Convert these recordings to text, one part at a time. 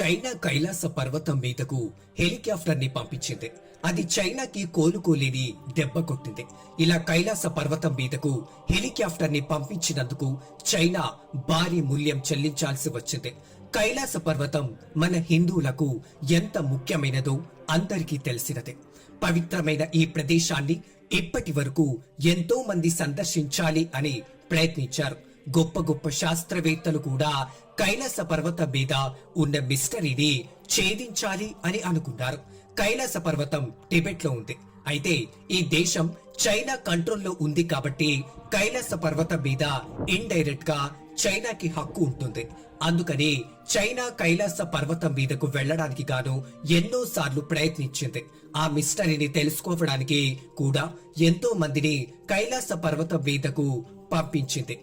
China Kailasa పర్వతం మీదకు హెలికాప్టర్ని పంపించింది. అది చైనాకి కోలుకోలేని దెబ్బ కొట్టింది. ఇలా కైలాస పర్వతం మీదకు హెలికాప్టర్ని పంపించినందుకు చైనా భారీ మూల్యం చెల్లించాల్సి వచ్చింది. కైలాస పర్వతం మన హిందువులకు ఎంత ముఖ్యమైనదో అందరికీ తెలిసినదే. పవిత్రమైన ఈ ప్రదేశాన్ని ఇప్పటి వరకు ఎంతో మంది సందర్శించాలి అని ప్రయత్నించారు. గొప్ప గొప్ప శాస్త్రవేత్తలు కూడా కైలాస పర్వతం మీద ఉన్న మిస్టరీని ఛేదించాలి అని అనుకున్నారు. కైలాస పర్వతం టిబెట్లో ఉంది. అయితే ఈ దేశం చైనా కంట్రోల్లో ఉంది కాబట్టి కైలాస పర్వతం మీద ఇండైరెక్ట్గా చైనాకి హక్కు ఉంటుంది. అందుకని చైనా కైలాస పర్వతం మీదకు వెళ్ళడానికి గాను ఎన్నో సార్లు ప్రయత్నించింది. ఆ మిస్టరీని తెలుసుకోవడానికి కూడా ఎంతో మందిని కైలాస పర్వతం మీదకు పంపించింది.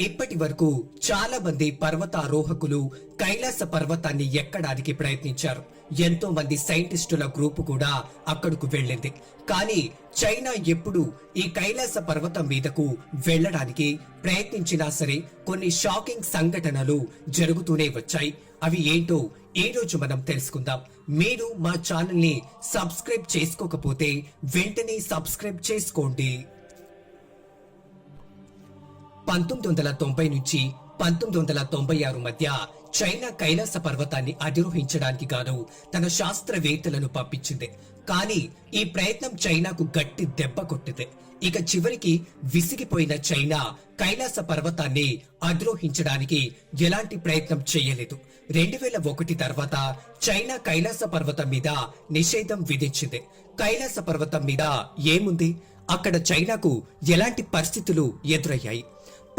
ఇప్పటి వరకు చాలా మంది పర్వతారోహకులు కైలాస పర్వతాన్ని ఎక్కడానికి ప్రయత్నించారు. ఎంతో మంది సైంటిస్టుల గ్రూపు కూడా అక్కడకు వెళ్ళింది. కానీ చైనా ఎప్పుడు ఈ కైలాస పర్వతం మీదకు వెళ్ళడానికి ప్రయత్నించినా సరే కొన్ని షాకింగ్ సంఘటనలు జరుగుతూనే వచ్చాయి. అవి ఏంటో ఈ రోజు మనం తెలుసుకుందాం. మీరు మా ఛానల్ని సబ్స్క్రైబ్ చేసుకోకపోతే వెంటనే సబ్స్క్రైబ్ చేసుకోండి. పంతొమ్మిది వందల తొంభై నుంచి పంతొమ్మిది వందల తొంభై ఆరు మధ్య చైనా కైలాస పర్వతాన్ని అధిరోహించడానికి గాను తన శాస్త్రవేత్తలను పంపించింది. కానీ ఈ ప్రయత్నం చైనాకు గట్టి దెబ్బ కొట్టింది. ఇక చివరికి విసిగిపోయిన చైనా కైలాస పర్వతాన్ని అధిరోహించడానికి ఎలాంటి ప్రయత్నం చేయలేదు. రెండు వేల ఒకటి తర్వాత చైనా కైలాస పర్వతం మీద నిషేధం విధించింది. కైలాస పర్వతం మీద ఏముంది? అక్కడ చైనాకు ఎలాంటి పరిస్థితులు ఎదురయ్యాయి?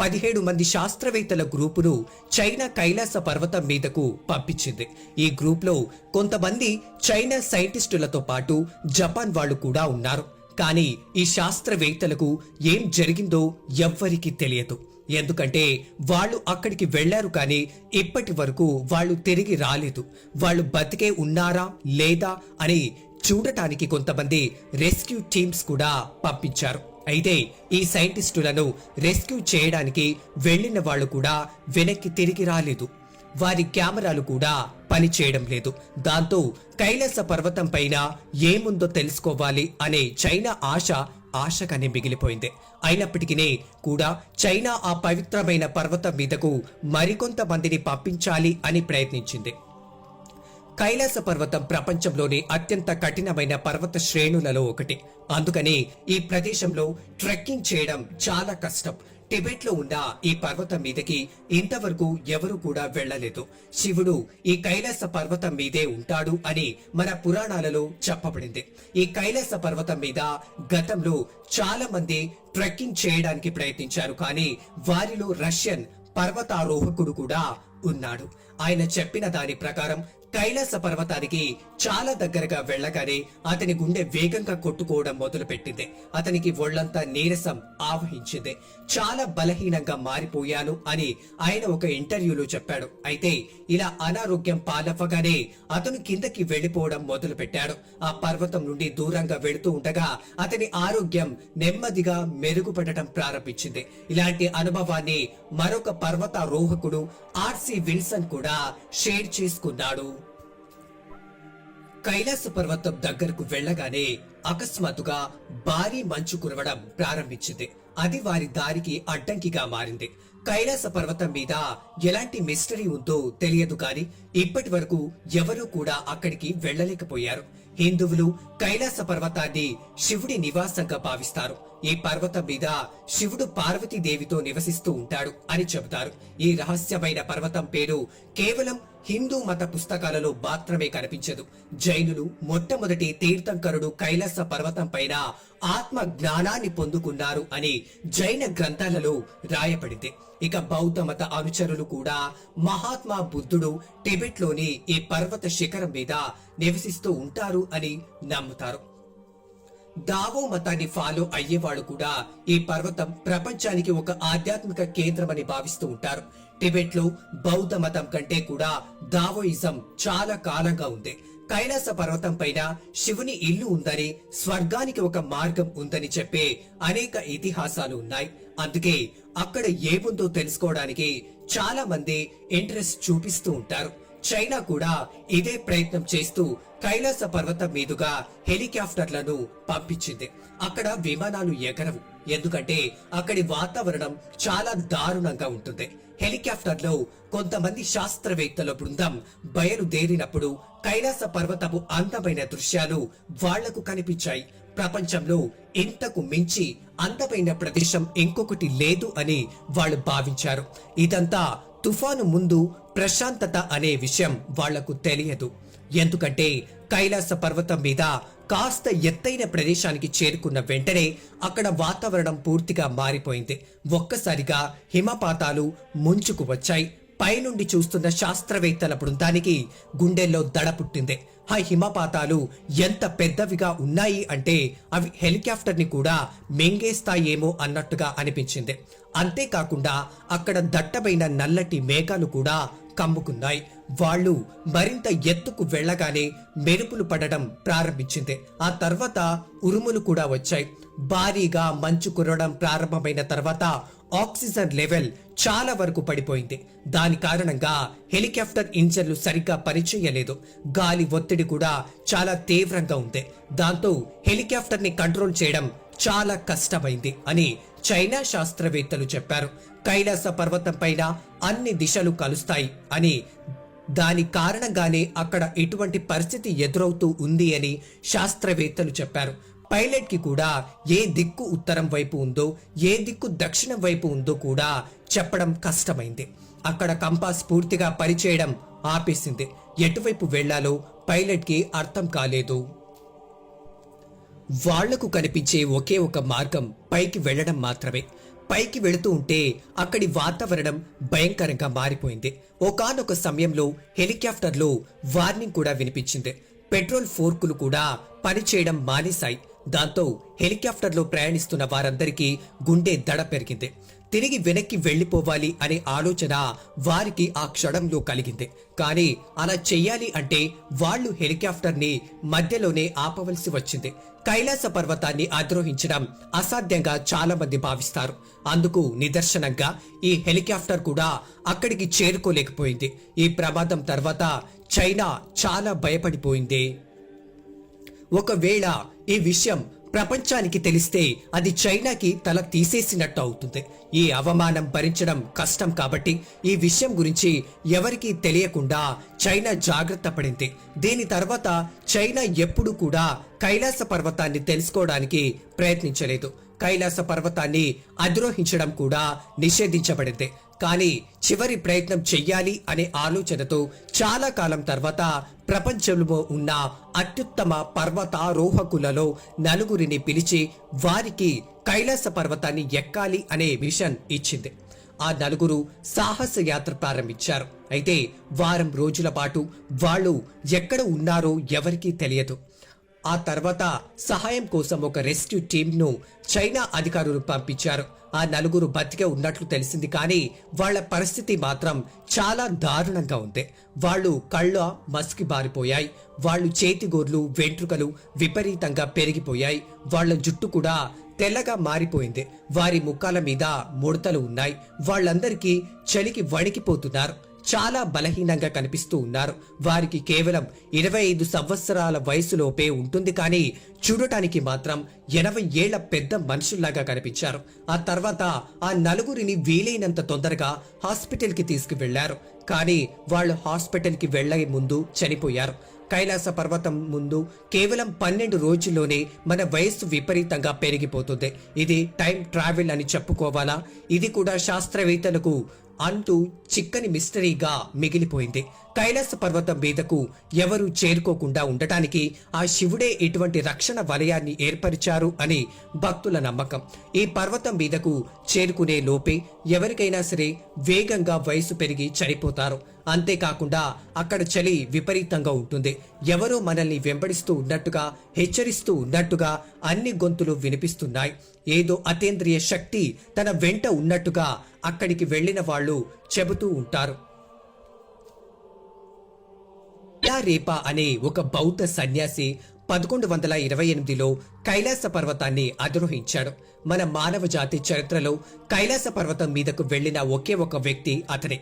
పదిహేడు మంది శాస్త్రవేత్తల గ్రూపును చైనా కైలాస పర్వతం మీదకు పంపించింది. ఈ గ్రూప్లో కొంతమంది చైనా సైంటిస్టులతో పాటు జపాన్ వాళ్ళు కూడా ఉన్నారు. కానీ ఈ శాస్త్రవేత్తలకు ఏం జరిగిందో ఎవ్వరికీ తెలియదు. ఎందుకంటే వాళ్ళు అక్కడికి వెళ్ళారు కానీ ఇప్పటి వరకు వాళ్ళు తిరిగి రాలేదు. వాళ్ళు బతికే ఉన్నారా లేదా అని చూడటానికి కొంతమంది రెస్క్యూ టీమ్స్ కూడా పంపించారు. అయితే ఈ సైంటిస్టులను రెస్క్యూ చేయడానికి వెళ్ళిన వాళ్ళు కూడా వెనక్కి తిరిగి రాలేదు. వారి కెమెరాలు కూడా పనిచేయడం లేదు. దాంతో కైలాస పర్వతం పైన ఏముందో తెలుసుకోవాలి అనే చైనా ఆశ ఆశగానే మిగిలిపోయింది. అయినప్పటికీ కూడా చైనా ఆ పవిత్రమైన పర్వతం మీదకు మరికొంత మందిని పంపించాలి అని ప్రయత్నించింది. కైలాస పర్వతం ప్రపంచంలోని అత్యంత కఠినమైన పర్వత శ్రేణులలో ఒకటి. అందుకని ఈ ప్రదేశంలో ట్రెక్కింగ్ చేయడం చాలా కష్టం. టిబెట్లో ఉన్న ఈ పర్వతం మీదకి ఇంతవరకు ఎవరు కూడా వెళ్ళలేదు. శివుడు ఈ కైలాస పర్వతం మీదే ఉంటాడు అని మన పురాణాలలో చెప్పబడింది. ఈ కైలాస పర్వతం మీద గతంలో చాలా మంది ట్రెక్కింగ్ చేయడానికి ప్రయత్నించారు. కానీ వారిలో రష్యన్ పర్వతారోహకుడు కూడా ఉన్నాడు. ఆయన చెప్పిన దాని ప్రకారం కైలాస పర్వతానికి చాలా దగ్గరగా వెళ్ళగానే అతని గుండె వేగంగా కొట్టుకోవడం మొదలుపెట్టింది. అతనికి ఒళ్ళంతా నీరసం ఆవహించింది. చాలా బలహీనంగా మారిపోయాను అని ఆయన ఒక ఇంటర్వ్యూలో చెప్పాడు. అయితే ఇలా అనారోగ్యం పాలవ్వగానే అతను కిందకి వెళ్ళిపోవడం మొదలు పెట్టాడు ఆ పర్వతం నుండి దూరంగా వెళుతూ ఉండగా అతని ఆరోగ్యం నెమ్మదిగా మెరుగుపడటం ప్రారంభించింది. ఇలాంటి అనుభవాన్ని మరొక పర్వతారోహకుడు ఆర్సి విల్సన్ కూడా షేర్ చేసుకున్నాడు. కైలాస పర్వతం దగ్గరకు వెళ్ళగానే అకస్మాత్తుగా భారీ మంచు కురవడం ప్రారంభించింది. అది వారి దారికి అడ్డంకిగా మారింది. కైలాస పర్వతం మీద ఎలాంటి మిస్టరీ ఉందో తెలియదు కానీ ఇప్పటి వరకు ఎవరూ కూడా అక్కడికి వెళ్ళలేకపోయారు. హిందువులు కైలాస పర్వతాన్ని శివుడి నివాసంగా భావిస్తారు. ఈ పర్వతం మీద శివుడు పార్వతీదేవితో నివసిస్తూ ఉంటాడు అని చెబుతారు. ఈ రహస్యమైన పర్వతం పేరు కేవలం హిందూ మత పుస్తకాలలో మాత్రమే కనిపించదు. జైనులు మొట్టమొదటి తీర్థంకరుడు కైలాస పర్వతం పైన ఆత్మ జ్ఞానాన్ని పొందుకున్నారు అని జైన గ్రంథాలలో రాయబడింది. ఇక బౌద్ధ మత అనుచరులు కూడా మహాత్మా బుద్ధుడు టిబెట్లోని ఈ పర్వత శిఖరం మీద నివసిస్తూ ఉంటారు అని నమ్ముతారు. దావో మతాన్ని ఫాలో అయ్యేవాళ్ళు కూడా ఈ పర్వతం ప్రపంచానికి ఒక ఆధ్యాత్మిక కేంద్రమని భావిస్తూ ఉంటారు. టిబెట్లో బౌద్ధ మతం కంటే కూడా దావోయిజం చాలా కాలంగా ఉంది. కైలాస పర్వతం పైన శివుని ఇల్లు ఉందని స్వర్గానికి ఒక మార్గం ఉందని చెప్పే అనేక ఇతిహాసాలు ఉన్నాయి. అందుకే అక్కడ ఏముందో తెలుసుకోవడానికి చాలా మంది ఇంట్రెస్ట్ చూపిస్తూ ఉంటారు. చైనా కూడా ఇదే ప్రయత్నం చేస్తూ కైలాస పర్వతం మీదుగా హెలికాప్టర్లను పంపించింది. అక్కడ విమానాలు ఎగరవు. ఎందుకంటే అక్కడి వాతావరణం చాలా దారుణంగా ఉంటుంది. హెలికాప్టర్లో కొంతమంది శాస్త్రవేత్తల బృందం బయలుదేరినప్పుడు కైలాస పర్వతము అందమైన దృశ్యాలు వాళ్ళకు కనిపించాయి. ప్రపంచంలో ఇంతకు మించి అందమైన ప్రదేశం ఇంకొకటి లేదు అని వాళ్ళు భావించారు. ఇదంతా తుఫాను ముందు ప్రశాంతత అనే విషయం వాళ్ళకు తెలియదు. ఎందుకంటే కైలాస పర్వతం మీద కాస్త ఎత్తైన ప్రదేశానికి చేరుకున్న వెంటనే అక్కడ వాతావరణం పూర్తిగా మారిపోయింది. ఒక్కసారిగా హిమపాతాలు ముంచుకు వచ్చాయి. పైనుండి చూస్తున్న శాస్త్రవేత్తల బృందానికి గుండెల్లో దడ పుట్టింది. ఆ హిమపాతాలు ఎంత పెద్దవిగా ఉన్నాయి అంటే అవి హెలికాప్టర్ని కూడా మింగేస్తాయేమో అన్నట్టుగా అనిపించింది. అంతేకాకుండా అక్కడ దట్టమైన నల్లటి మేఘాలు కూడా కమ్ముకున్నాయి. వాళ్ళు మరింత ఎత్తుకు వెళ్ళగానే మెరుపులు పడడం ప్రారంభించింది. ఆ తర్వాత ఉరుములు కూడా వచ్చాయి. భారీగా మంచు కురవడం ప్రారంభమైన తర్వాత ఆక్సిజన్ లెవెల్ చాలా వరకు పడిపోయింది. దాని కారణంగా హెలికాప్టర్ ఇంజన్లు సరిగ్గా పనిచేయలేదు. గాలి ఒత్తిడి కూడా చాలా తీవ్రంగా ఉంది. దాంతో హెలికాప్టర్ని కంట్రోల్ చేయడం చాలా కష్టమైంది అని చైనా శాస్త్రవేత్తలు చెప్పారు. కైలాస పర్వతం పైన అన్ని దిశలు కలుస్తాయి అని దాని కారణంగానే అక్కడ ఎటువంటి పరిస్థితి ఎదురవుతూ ఉంది అని శాస్త్రవేత్తలు చెప్పారు. పైలట్కి కూడా ఏ దిక్కు ఉత్తరం వైపు ఉందో ఏ దిక్కు దక్షిణం వైపు ఉందో కూడా చెప్పడం కష్టమైంది. అక్కడ కంపాస్ పూర్తిగా పనిచేయడం ఆపేసింది. ఎటువైపు వెళ్ళాలో పైలట్కి అర్థం కాలేదు. వాళ్ళకు కనిపించే ఒకే ఒక మార్గం పైకి వెళ్ళడం మాత్రమే. పైకి వెళుతూ ఉంటే అక్కడి వాతావరణం భయంకరంగా మారిపోయింది. ఒకానొక సమయంలో హెలికాప్టర్లో వార్నింగ్ కూడా వినిపించింది. పెట్రోల్ ఫోర్కులు కూడా పనిచేయడం మానేశాయి. దాంతో హెలికాప్టర్లో ప్రయాణిస్తున్న వారందరికీ గుండె దడ పెరిగింది. తిరిగి వెనక్కి వెళ్ళిపోవాలి అనే ఆలోచన వారికి ఆ క్షణంలో కలిగింది. కానీ అలా చెయ్యాలి అంటే వాళ్ళు హెలికాప్టర్ని మధ్యలోనే ఆపవలసి వచ్చింది. కైలాస పర్వతాన్ని అధిరోహించడం అసాధ్యంగా చాలా మంది భావిస్తారు. అందుకు నిదర్శనంగా ఈ హెలికాప్టర్ కూడా అక్కడికి చేరుకోలేకపోయింది. ఈ ప్రమాదం తర్వాత చైనా చాలా భయపడిపోయింది. ఒకవేళ ఈ విషయం ప్రపంచానికి తెలిస్తే అది చైనాకి తల తీసేసినట్టు అవుతుంది. ఈ అవమానం భరించడం కష్టం కాబట్టి ఈ విషయం గురించి ఎవరికీ తెలియకుండా చైనా జాగ్రత్త పడింది. దీని తర్వాత చైనా ఎప్పుడు కూడా కైలాస పర్వతాన్ని తెలుసుకోవడానికి ప్రయత్నించలేదు. కైలాస పర్వతాన్ని అధిరోహించడం కూడా నిషేధించబడింది. కానీ చివరి ప్రయత్నం చెయ్యాలి అనే ఆలోచనతో చాలా కాలం తర్వాత ప్రపంచంలో ఉన్న అత్యుత్తమ పర్వతారోహకులలో నలుగురిని పిలిచి వారికి కైలాస పర్వతాన్ని ఎక్కాలి అనే మిషన్ ఇచ్చింది. ఆ నలుగురు సాహస యాత్ర ప్రారంభించారు. అయితే వారం రోజుల పాటు వాళ్ళు ఎక్కడ ఉన్నారో ఎవరికీ తెలియదు. ఆ తర్వాత సహాయం కోసం ఒక రెస్క్యూ టీమ్ను చైనా అధికారులు పంపించారు. ఆ నలుగురు బతికే ఉన్నట్లు తెలిసింది కానీ వాళ్ళ పరిస్థితి మాత్రం చాలా దారుణంగా ఉంది. వాళ్ళు కళ్ళ మసికి బారిపోయాయి. వాళ్ళు చేతిగోర్లు వెంట్రుకలు విపరీతంగా పెరిగిపోయాయి. వాళ్ళ జుట్టు కూడా తెల్లగా మారిపోయింది. వారి ముఖాల మీద ముడతలు ఉన్నాయి. వాళ్ళందరికీ చలికి వణికిపోతున్నారు. చాలా బలహీనంగా కనిపిస్తూ ఉన్నారు. వారికి కేవలం ఇరవై ఐదు సంవత్సరాల వయసులోపే ఉంటుంది కానీ చూడటానికి మాత్రం ఎనభై ఏళ్ళ పెద్ద మనుషుల్లాగా కనిపించారు. ఆ తర్వాత ఆ నలుగురిని వీలైనంత తొందరగా హాస్పిటల్కి తీసుకువెళ్ళారు. కానీ వాళ్ళు హాస్పిటల్కి వెళ్ళే ముందు చనిపోయారు. కైలాస పర్వతం ముందు కేవలం పన్నెండు రోజుల్లోనే మన వయస్సు విపరీతంగా పెరిగిపోతుంది. ఇది టైం ట్రావెల్ అని చెప్పుకోవాలా? ఇది కూడా శాస్త్రవేత్తలకు అంటూ చిక్కని మిస్టరీగా మిగిలిపోయింది. కైలాస పర్వతం మీదకు ఎవరు చేరుకోకుండా ఉండటానికి ఆ శివుడే ఇటువంటి రక్షణ వలయాన్ని ఏర్పరిచారు అని భక్తుల నమ్మకం. ఈ పర్వతం మీదకు చేరుకునే లోపే ఎవరికైనా సరే వేగంగా వయసు పెరిగి చనిపోతారు. అంతేకాకుండా అక్కడ చలి విపరీతంగా ఉంటుంది. ఎవరో మనల్ని వెంబడిస్తూ ఉన్నట్టుగా హెచ్చరిస్తూ ఉన్నట్టుగా అన్ని గొంతులు వినిపిస్తున్నాయి. ఏదో అతేంద్రియ శక్తి తన వెంట ఉన్నట్టుగా అక్కడికి వెళ్ళిన వాళ్ళు చెబుతూ ఉంటారు. రేపా అనే ఒక బౌద్ధ సన్యాసి పదకొండు వందల ఇరవై ఎనిమిదిలో కైలాస పర్వతాన్ని అధిరోహించాడు. మన మానవ జాతి చరిత్రలో కైలాస పర్వతం మీదకు వెళ్ళిన ఒకే ఒక వ్యక్తి అతనే.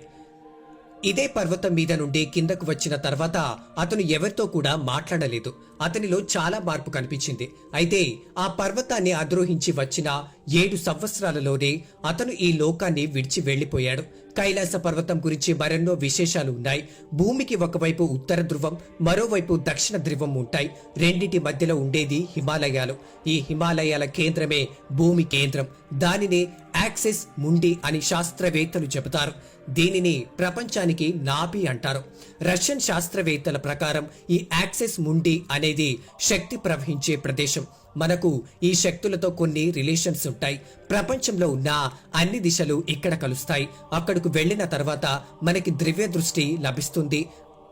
ఇదే పర్వతం మీద నుండి కిందకు వచ్చిన తర్వాత అతను ఎవరితో కూడా మాట్లాడలేదు. అతనిలో చాలా మార్పు కనిపించింది. అయితే ఆ పర్వతాన్ని అధిరోహించి వచ్చిన ఏడు సంవత్సరాలలోనే అతను ఈ లోకాన్ని విడిచి వెళ్ళిపోయాడు కైలాస పర్వతం గురించి మరెన్నో విశేషాలు ఉన్నాయి. భూమికి ఒకవైపు ఉత్తర ధ్రువం మరోవైపు దక్షిణ ధ్రువం ఉంటాయి. రెండింటి మధ్యలో ఉండేది హిమాలయాలు. ఈ హిమాలయాల కేంద్రమే భూమి కేంద్రం. దానిని యాక్సిస్ ముండి అని శాస్త్రవేత్తలు చెబుతారు. దీనిని ప్రపంచానికి నాభి అంటారు. రష్యన్ శాస్త్రవేత్తల ప్రకారం ఈ యాక్సిస్ ముండి అనేది శక్తి ప్రవహించే ప్రదేశం. మనకు ఈ శక్తులతో కొన్ని రిలేషన్స్ ఉంటాయి. ప్రపంచంలో ఉన్న అన్ని దిశలు ఇక్కడ కలుస్తాయి. అక్కడకు వెళ్ళిన తర్వాత మనకి ద్రవ్య దృష్టి లభిస్తుంది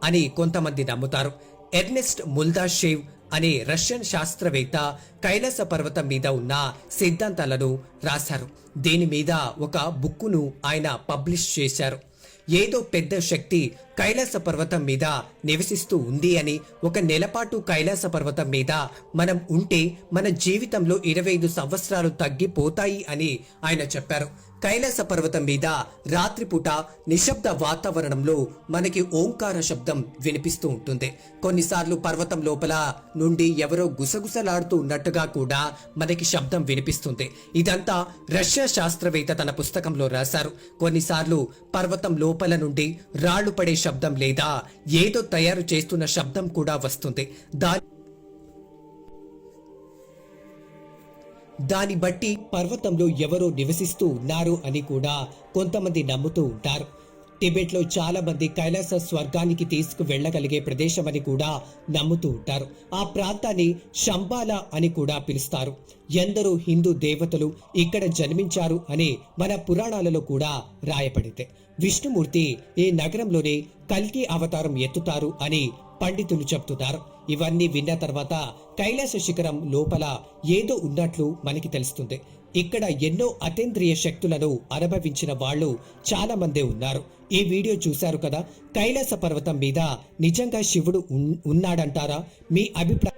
అని కొంతమంది నమ్ముతారు. ఎర్నెస్ట్ ముల్దాషేవ్ అనే రష్యన్ శాస్త్రవేత్త కైలాస పర్వతం మీద ఉన్న సిద్ధాంతాలను రాశారు. దీని మీద ఒక బుక్కును ఆయన పబ్లిష్ చేశారు. ఏదో పెద్ద శక్తి కైలాస పర్వతం మీద నివసిస్తూ ఉంది అని ఒక నెలపాటు కైలాస పర్వతం మీద మనం ఉంటే మన జీవితంలో ఇరవై ఐదు సంవత్సరాలు తగ్గిపోతాయి అని ఆయన చెప్పారు. కైలాస పర్వతం మీద రాత్రిపూట నిశ్శబ్ద వాతావరణంలో మనకి ఓంకార శబ్దం వినిపిస్తూ ఉంటుంది. కొన్నిసార్లు పర్వతం లోపల నుండి ఎవరో గుసగుసలాడుతూ ఉన్నట్టుగా కూడా మనకి శబ్దం వినిపిస్తుంది. ఇదంతా రష్యా శాస్త్రవేత్త తన పుస్తకంలో రాశారు. కొన్నిసార్లు పర్వతంలో లోపల నుండి రాళ్ళు పడే శబ్దం లేదా ఏదో తయారు చేస్తున్న శబ్దం కూడా వస్తుంది. దాని దాన్ని బట్టి పర్వతంలో ఎవరో నివసిస్తూ ఉన్నారు అని కూడా కొంతమంది నమ్ముతూ ఉంటారు. టిబెట్లో చాలా మంది కైలాస స్వర్గానికి తీసుకువెళ్ళగలిగే ప్రదేశమని ప్రదేశం అని కూడా నమ్ముతూ ఉంటారు. ఆ ప్రాంతాన్ని శంబాలా అని కూడా పిలుస్తారు. ఎందరో హిందూ దేవతలు ఇక్కడ జన్మించారు అని మన పురాణాలలో కూడా రాయబడితే విష్ణుమూర్తి ఈ నగరంలోనే కల్కి అవతారం ఎత్తుతారు అని పండితులు చెప్తున్నారు ఇవన్నీ విన్న తర్వాత కైలాస శిఖరం లోపల ఏదో ఉన్నట్లు మనకి తెలుస్తుంది. ఇక్కడ ఎన్నో అతీంద్రియ శక్తులను అనుభవించిన వాళ్ళు చాలా మందే ఉన్నారు. ఈ వీడియో చూశారు కదా? కైలాస పర్వతం మీద నిజంగా శివుడు ఉన్నాడంటారా? మీ అభిప్రాయం